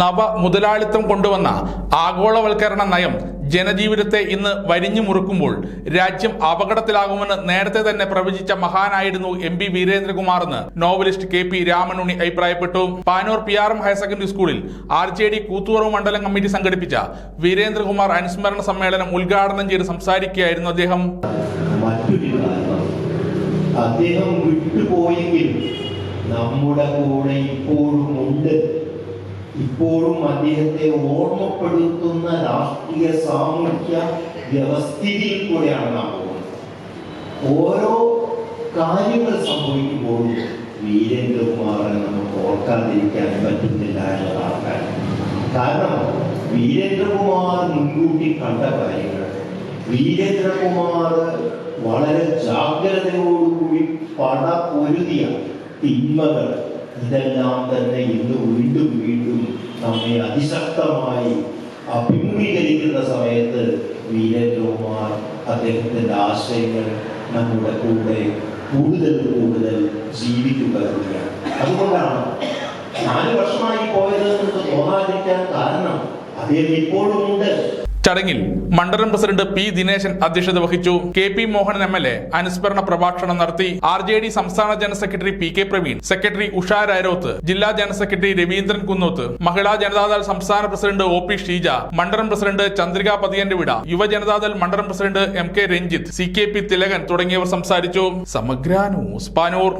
നവ മുതലാളിത്തം കൊണ്ടുവന്ന ആഗോളവൽക്കരണ നയം ജനജീവിതത്തെ ഇന്ന് വരിഞ്ഞു മുറുക്കുമ്പോൾ രാജ്യം അപകടത്തിലാകുമെന്ന് നേരത്തെ തന്നെ പ്രവചിച്ച മഹാനായിരുന്നു എം പി വീരേന്ദ്രകുമാർ എന്ന് നോവലിസ്റ്റ് കെ പി രാമനുണ്ണി അഭിപ്രായപ്പെട്ടു. Panoor P R M higher secondary സ്കൂളിൽ ആർ ജെ ഡി കൂത്തുപറവ് മണ്ഡലം കമ്മിറ്റി സംഘടിപ്പിച്ച വീരേന്ദ്രകുമാർ അനുസ്മരണ സമ്മേളനം ഉദ്ഘാടനം ചെയ്ത് സംസാരിക്കുകയായിരുന്നു അദ്ദേഹം. അദ്ദേഹം വിട്ടുപോയെങ്കിലും നമ്മുടെ കൂടെ ഇപ്പോഴും ഇപ്പോഴും അദ്ദേഹത്തെ ഓർമ്മപ്പെടുത്തുന്ന രാഷ്ട്രീയ സാമൂഹ്യ വ്യവസ്ഥിതിയിൽ കൂടെയാണ് നാം പോകുന്നത്. ഓരോ കാര്യങ്ങൾ സംഭവിക്കുമ്പോഴും വീരേന്ദ്രകുമാറിനെ നമുക്ക് ഓർക്കാതിരിക്കാൻ പറ്റുന്നില്ല എന്നതാണ് കാര്യം കാരണം വീരേന്ദ്രകുമാർ മുൻകൂട്ടി കണ്ട കാര്യങ്ങൾ. വീരേന്ദ്രകുമാർ വളരെ ജാഗ്രതയോടുകൂടി പട പൊരുതിയ തിന്മകൾ ഇതെല്ലാം തന്നെ ഇന്ന് വീണ്ടും വീണ്ടും നമ്മെ അതിശക്തമായി അഭിമുഖീകരിക്കുന്ന സമയത്ത് വീരേന്ദ്രകുമാർ അദ്ദേഹത്തിന്റെ ആശയങ്ങൾ നമ്മുടെ കൂടെ കൂടുതൽ കൂടുതൽ ജീവിക്കുക തന്നെയാണ്. അതുകൊണ്ടാണ് നാല് വർഷമായി പോയത് എന്ന് തോന്നാതിരിക്കാൻ കാരണം അദ്ദേഹം ഇപ്പോഴും ഉണ്ട്. ചടങ്ങിൽ മണ്ഡലം പ്രസിഡന്റ് പി ദിനേശൻ അധ്യക്ഷത വഹിച്ചു. K P Mohanan M L A അനുസ്മരണ പ്രഭാഷണം നടത്തി ആർ ജെ ഡി സംസ്ഥാന general secretary P K Praveen secretary Usha Raroth ജില്ലാ ജനറൽ സെക്രട്ടറി രവീന്ദ്രൻ കുന്നോത്ത് മഹിളാ ജനതാദൾ സംസ്ഥാന പ്രസിഡന്റ് ഒ പി ഷീജ മണ്ഡലം പ്രസിഡന്റ് ചന്ദ്രിക പതിയന്റെ വിട യുവജനതാദൾ മണ്ഡലം president M K Ranjith C K P Thilakan തുടങ്ങിയവർ സംസാരിച്ചു. സമഗ്ര ന്യൂസ് പാനൂർ.